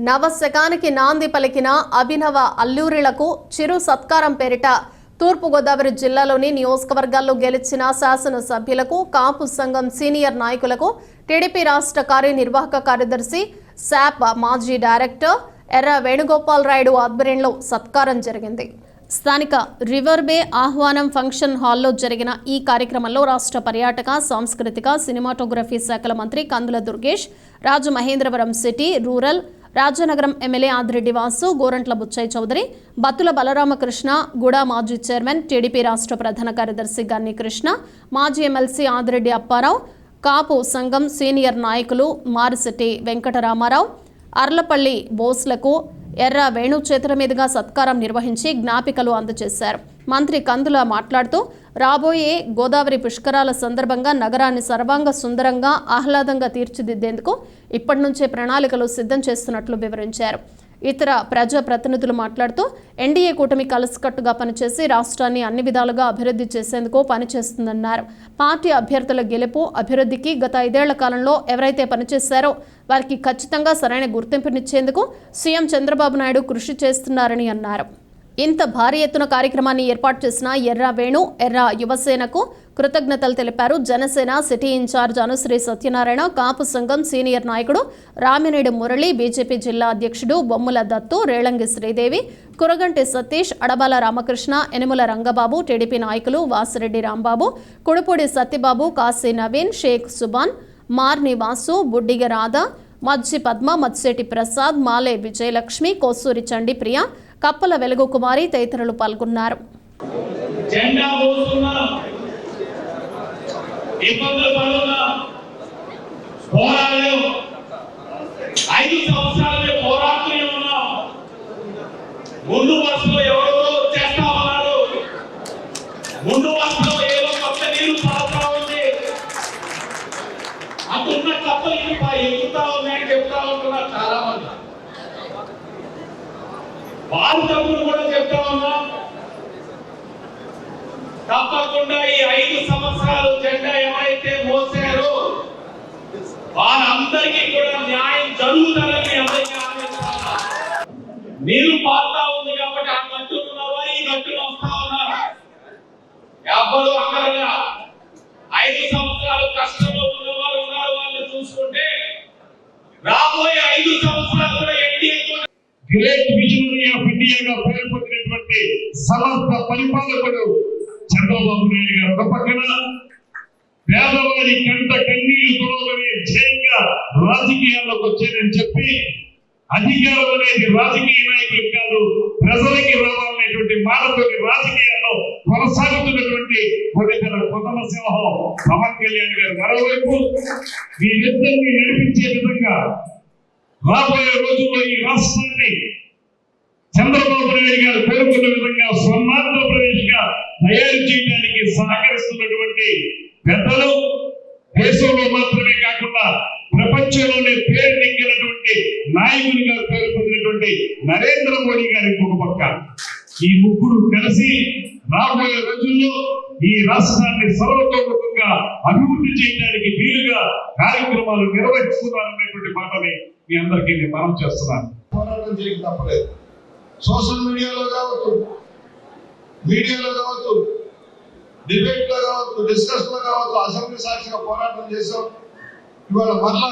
నవశకానికి నాంది పలికిన అభినవ అల్లూరిలకు చిరు సత్కారం పేరిట తూర్పుగోదావరి జిల్లాలోని నియోజకవర్గాల్లో గెలిచిన శాసనసభ్యులకు కాపు సంఘం సీనియర్ నాయకులకు టీడీపీ రాష్ట్ర కార్యనిర్వాహక కార్యదర్శి శాప్ మాజీ డైరెక్టర్ ఎర్ర వేణుగోపాల్ రాయుడు ఆధ్వర్యంలో సత్కారం జరిగింది. స్థానిక రివర్ బే ఆహ్వానం ఫంక్షన్ హాల్లో జరిగిన ఈ కార్యక్రమంలో రాష్ట్ర పర్యాటక సాంస్కృతిక సినిమాటోగ్రఫీ శాఖల మంత్రి Kandula Durgesh Raju Mahendravaram city rural Rajanagaram MLA Adireddy Vasu Gorantla Butchaiah Chowdary Battula Balaramakrishna GUDA మాజీ చైర్మన్ టీడీపీ రాష్ట్ర ప్రధాన కార్యదర్శి గన్ని కృష్ణ మాజీ ఎమ్మెల్సీ ఆదిరెడ్డి అప్పారావు కాపు సంఘం సీనియర్ నాయకులు మారిశెట్టి వెంకటరామారావు అర్లపల్లి బోస్లకు ఎర్ర వేణు చేతుల మీదుగా సత్కారం నిర్వహించి జ్ఞాపికలు అందజేశారు. మంత్రి కందుల మాట్లాడుతూ రాబోయే గోదావరి పుష్కరాల సందర్భంగా నగరాన్ని సర్వాంగ సుందరంగా ఆహ్లాదంగా తీర్చిదిద్దేందుకు ఇప్పటి నుంచే ప్రణాళికలు సిద్ధం చేస్తున్నట్లు వివరించారు. ఇతర ప్రజా ప్రతినిధులు మాట్లాడుతూ ఎన్డీఏ కూటమి కలిసికట్టుగా పనిచేసి రాష్ట్రాన్ని అన్ని విధాలుగా అభివృద్ధి చేసేందుకు పనిచేస్తుందన్నారు. పార్టీ అభ్యర్థుల గెలుపు అభివృద్ధికి గత ఐదేళ్ళ కాలంలో ఎవరైతే పనిచేశారో వారికి ఖచ్చితంగా సరైన గుర్తింపునిచ్చేందుకు సీఎం చంద్రబాబు నాయుడు కృషి చేస్తున్నారని అన్నారు. ఇంత భారీ ఎత్తున కార్యక్రమాన్ని ఏర్పాటు చేసిన ఎర్ర వేణు ఎర్ర యువసేనకు కృతజ్ఞతలు తెలిపారు. జనసేన సిటీ ఇన్ఛార్జ్ అనుశ్రీ సత్యనారాయణ కాపు సంఘం సీనియర్ నాయకుడు రామినేడు మురళి బీజేపీ జిల్లా అధ్యక్షుడు బొమ్ముల దత్తు రేళంగి శ్రీదేవి కురగంటి సతీష్ అడబాల రామకృష్ణ ఎనుముల రంగబాబు టీడీపీ నాయకులు వాసిరెడ్డి రాంబాబు కుడుపూడి సత్యబాబు కాశీ నవీన్ షేక్ సుబాన్ మార్ని వాసు బుడ్డిగ రాధ మజ్జి పద్మ మత్సేటి ప్రసాద్ మాలే విజయలక్ష్మి కోసూరి చండిప్రియ కప్పల వెలుగు కుమారి తదితరులు పాల్గొన్నారు. జెండా ఇబ్బందులు పడుతున్నా పోరాడలేవు ఐదు సంవత్సరాలే పోరాడుతూనే ఉన్నాం. ముందు వరుసలో చేస్తా ఉన్నారు. ముందు వరుసలో ఏదో కొత్త నీళ్ళు ఉంది. అంటున్న కప్పలు నీళ్ళు ఎక్కుతా ఉన్నాయని చెప్తా ఉంటున్నారు చాలా మంది వారి తమ్ముడు కూడా చెప్తా తప్పకుండా ఈ ఐదు సంవత్సరాలు జెండా ఎవరైతే మోసారో వారందరికీ కూడా న్యాయం జరుగుతుందని అందరికీ మీరు పారుతా ఉంది కాబట్టి ఆ గట్టులు ఉన్నవారు ఈ గట్టులు వస్తా ఉన్నారు. ఎవ్వరు అక్కడగా ఐదు సంవత్సరాలు కష్టంలో ఉన్నవారు ఉన్నారు. వాళ్ళు చూసుకుంటే రాబోయే ఐదు సంవత్సరాలు గ్రేట్ విజనరీ ఆఫ్ ఇండియాగా పేరు పొందినటువంటి సమర్థ పరిపాలకుడు చంద్రబాబు నాయుడు గారు. ఒక పక్కన పేదవారి కంట కన్నీరు తొలగనే ధ్యేయంగా రాజకీయాల్లోకి వచ్చానని చెప్పి అధికారం అనేది రాజకీయ నాయకులు కాదు ప్రజలకి రావాలనేటువంటి మాటతోటి రాజకీయాల్లో కొనసాగుతున్నటువంటి కొన్నితర కుటుంబ సింహం పవన్ కళ్యాణ్ గారు. మరోవైపు మీ వీరిద్దరిని నడిపించే విధంగా రాబోయే రోజుల్లో ఈ రాష్ట్రాన్ని చంద్రబాబు నాయుడు గారు పేర్కొన్న విధంగా స్వర్ణాంధ్రప్రదేశ్గా తయారు చేయడానికి సహకరిస్తున్నటువంటి పెద్దలు దేశంలో మాత్రమే కాకుండా ప్రపంచంలోనే పేరు నెగ్గినటువంటి నాయకునిగా పేరు పొందినటువంటి నరేంద్ర మోడీ గారి ఇంకొక పక్క. ఈ ముగ్గురు కలిసి రాబోయే రోజుల్లో ఈ రాష్ట్రాన్ని సర్వతోముఖంగా అభివృద్ధి చేయడానికి వీలుగా కార్యక్రమాలు నిర్వహిస్తున్నారనేటువంటి మాటని మీ అందరికీ నేను మనం చేస్తున్నాను. పోరాటం తప్పలేదు. సోషల్ మీడియాలో కావచ్చు మీడియాలో కావచ్చు డిబేట్లో కావచ్చు డిస్కస్లో కావచ్చు అసెంబ్లీ సాక్షిగా పోరాటం చేశాం. ఇవాళ మరలా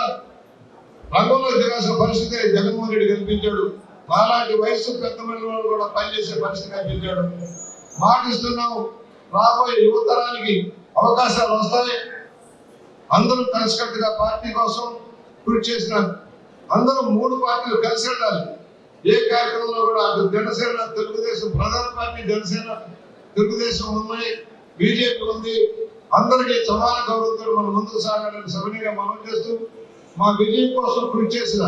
రంగంలో దిగాల్సిన పరిస్థితి జగన్మోహన్ రెడ్డి కల్పించాడు మాలాంటి వయసు పెద్ద వాళ్ళు కూడా పనిచేసే పరిస్థితి కల్పించాడు మాటిస్తున్నాం రాబోయే యువతరానికి అవకాశాలు వస్తాయి. అందరూ కలిసికట్టుగా పార్టీ కోసం కృషి చేసినారు అందరూ మూడు పార్టీలు కలిసి వెళ్ళాలి. ఏ కార్యక్రమంలో కూడా అటు జనసేన తెలుగుదేశం ప్రధాన పార్టీ జనసేన తెలుగుదేశం ఉన్నాయి బీజేపీ ఉంది. అందరికీ సమాన గౌరవంతో మనం ముందుకు సాగాలని సభనీగా మనం చేస్తూ మా విజయం కోసం కృషి చేసిన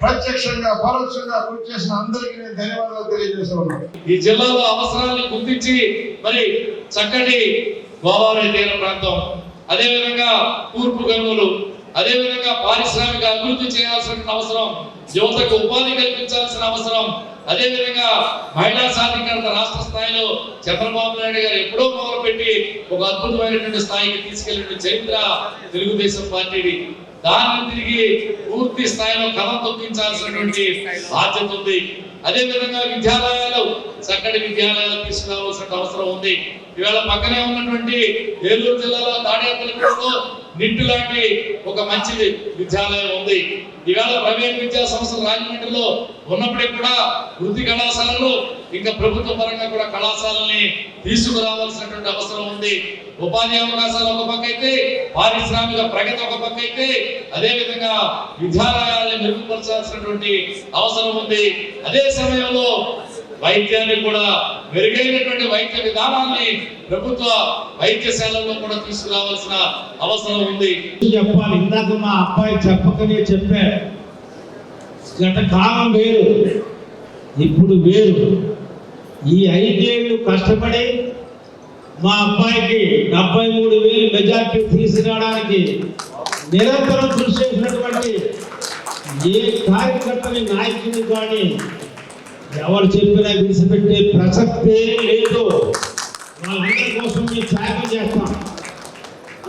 ప్రత్యక్షంగా పరోక్షంగా కృషి చేసిన అందరికీ నేను ధన్యవాదాలు తెలియజేస్తా ఈ జిల్లాలో అవసరాలను గుర్తించి మరి చక్కటి గోదావరి తీర ప్రాంతం అదేవిధంగా తూర్పు గనువులు అదేవిధంగా పారిశ్రామిక అభివృద్ధి చేయాల్సిన అవసరం యువతకు ఉపాధి కల్పించాల్సిన అవసరం అదేవిధంగా మహిళా సాధికారత రాష్ట్ర స్థాయిలో చంద్రబాబు నాయుడు గారు ఎప్పుడో మొదలుపెట్టి ఒక అద్భుతమైనటువంటి స్థాయికి తీసుకెళ్ళిన చరిత్ర తెలుగుదేశం పార్టీది. దాన్ని తిరిగి పూర్తి స్థాయిలో కలం తొక్కించాల్సినటువంటి బాధ్యత ఉంది. అదే విధంగా విద్యాలయాలు చక్కటి విద్యాలయాలు తీసుకురావాల్సిన అవసరం ఉంది. ఇవాళ పక్కనే ఉన్నటువంటి ఏలూరు జిల్లాలో తాడేపల్లిలో నిట్టు లాంటి ఒక మంచి విద్యాలయం ఉంది. ఇవాళ ప్రైవేట్ విద్యా సంస్థలు రాజమండ్రిలో ఉన్నప్పటికీ కూడా వృత్తి కళాశాలలు ఇంకా ప్రభుత్వ పరంగా కూడా కళాశాలని తీసుకురావాల్సినటువంటి అవసరం ఉంది. ఉపాధి అవకాశాలు ఒక పక్క అయితే పారిశ్రామిక ప్రగతి ఒక పక్క అయితే అదే విధంగా విద్యాలయాలను మెరుగుపరచాల్సినటువంటి అవసరం ఉంది. అదే సమయంలో వైద్యాన్ని కూడా మెరుగైనటువంటి వైద్య విధానాన్ని ప్రభుత్వ వైద్యశాలలో కూడా తీసుకురావాల్సిన అవసరం ఉంది. చెప్పాలి. ఇందాక మా అబ్బాయి చెప్పకనే చెప్పారు. గత కాలం వేరు ఇప్పుడు వేరు. ఈ ఐదేళ్ళు కష్టపడి మా అబ్బాయికి డెబ్బై మూడు వేలు మెజార్టీ తీసుకురావడానికి నిరంతరం కృషి చేసినటువంటి ఏ కార్యకర్తని నాయకుని కానీ ఎవరు చెప్పినా విడిచిపెట్టే ప్రసక్తే లేదు. వాళ్ళందరి కోసం మేము త్యాగం చేస్తాం.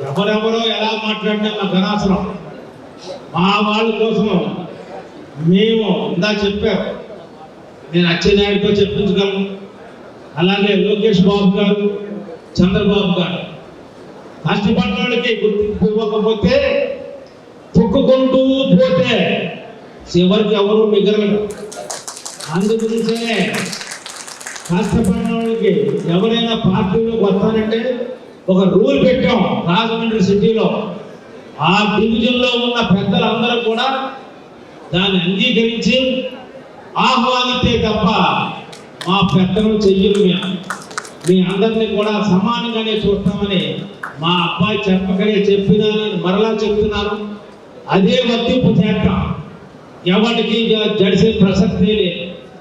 ఎవరెవరో ఎలా మాట్లాడినా మాకు అనవసరం. మా వాళ్ళ కోసం మేము ఇందా చెప్పాం. నేను అచ్చెన్నాయుడితో చెప్పించగలను. అలాగే లోకేష్ బాబు గారు చంద్రబాబు గారు. కష్టపడిన వాళ్ళకి గుర్తింపు ఇవ్వకపోతే తొక్కుకుంటూ పోతే చివరికి ఎవరు మిగలరు అందుగురించే కష్టపడిన వాళ్ళకి ఎవరైనా పార్టీలోకి వస్తానంటే ఒక రూల్ పెట్టాం రాజమండ్రి సిటీలో. ఆ డివిజన్లో ఉన్న పెద్దలందరూ కూడా దాన్ని అంగీకరించి ఆహ్వానితే తప్ప మా పెద్దలు చెయ్యరు మేము. మీ అందరినీ కూడా సమానంగానే చూస్తామని మా అబ్బాయి చెప్పకనే చెప్పినా నేను మరలా చెప్తున్నాను అదే వర్తింపు చేస్తాం ఎవరికి జడిసే ప్రసక్తే లేదు.